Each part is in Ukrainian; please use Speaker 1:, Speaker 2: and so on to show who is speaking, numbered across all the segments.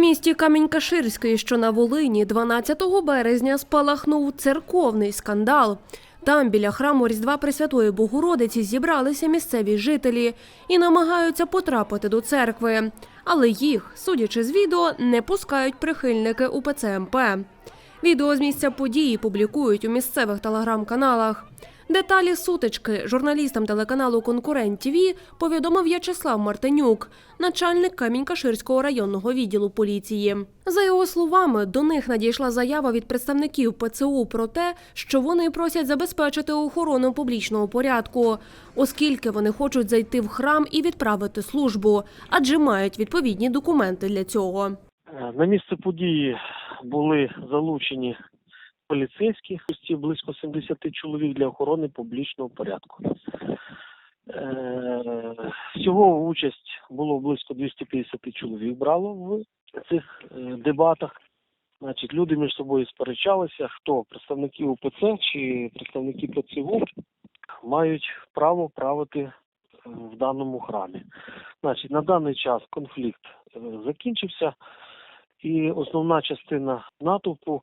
Speaker 1: місті Камінь-Каширський, що на Волині, 12 березня спалахнув церковний скандал. Там біля храму Різдва Пресвятої Богородиці зібралися місцеві жителі і намагаються потрапити до церкви. Але їх, судячи з відео, не пускають прихильники УПЦ МП. Відео з місця події публікують у місцевих телеграм-каналах. Деталі сутички журналістам телеканалу Конкурент ТВ повідомив В'ячеслав Мартинюк, начальник Камінь-Каширського районного відділу поліції. За його словами, до них надійшла заява від представників ПЦУ про те, що вони просять забезпечити охорону публічного порядку, оскільки вони хочуть зайти в храм і відправити службу, адже мають відповідні документи для цього.
Speaker 2: Е, На місце події були залучені поліцейські, близько 70 чоловік для охорони публічного порядку. Е, Всього участь було близько 250 чоловік брало в цих е, дебатах. Значить, люди між собою сперечалися, хто представники УПЦ чи представники ПЦУ мають право правити е, в даному храмі. Значить, на даний час конфлікт закінчився, і основна частина натовпу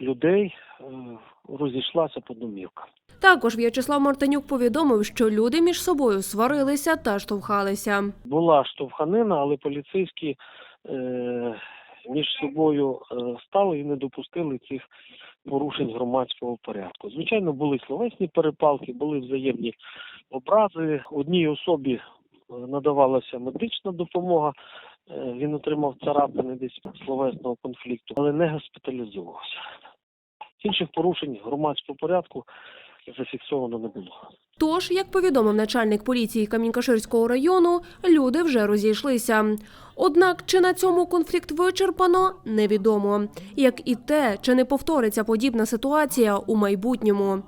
Speaker 2: людей е, розійшлася по домівкам.
Speaker 1: Також В'ячеслав Мартинюк повідомив, що люди між собою сварилися та штовхалися.
Speaker 2: Була штовханина, але поліцейські е, між собою е, стали і не допустили цих порушень громадського порядку. Звичайно, були словесні перепалки, були взаємні образи. Одній особі надавалася медична допомога. Е, Він отримав царапини десь словесного конфлікту, але не госпіталізувався. Інших порушень громадського порядку зафіксовано не було.
Speaker 1: Тож, як повідомив начальник поліції Камінькаширського району, люди вже розійшлися. Однак, чи на цьому конфлікт вичерпано, невідомо. Як і те, чи не повториться подібна ситуація у майбутньому.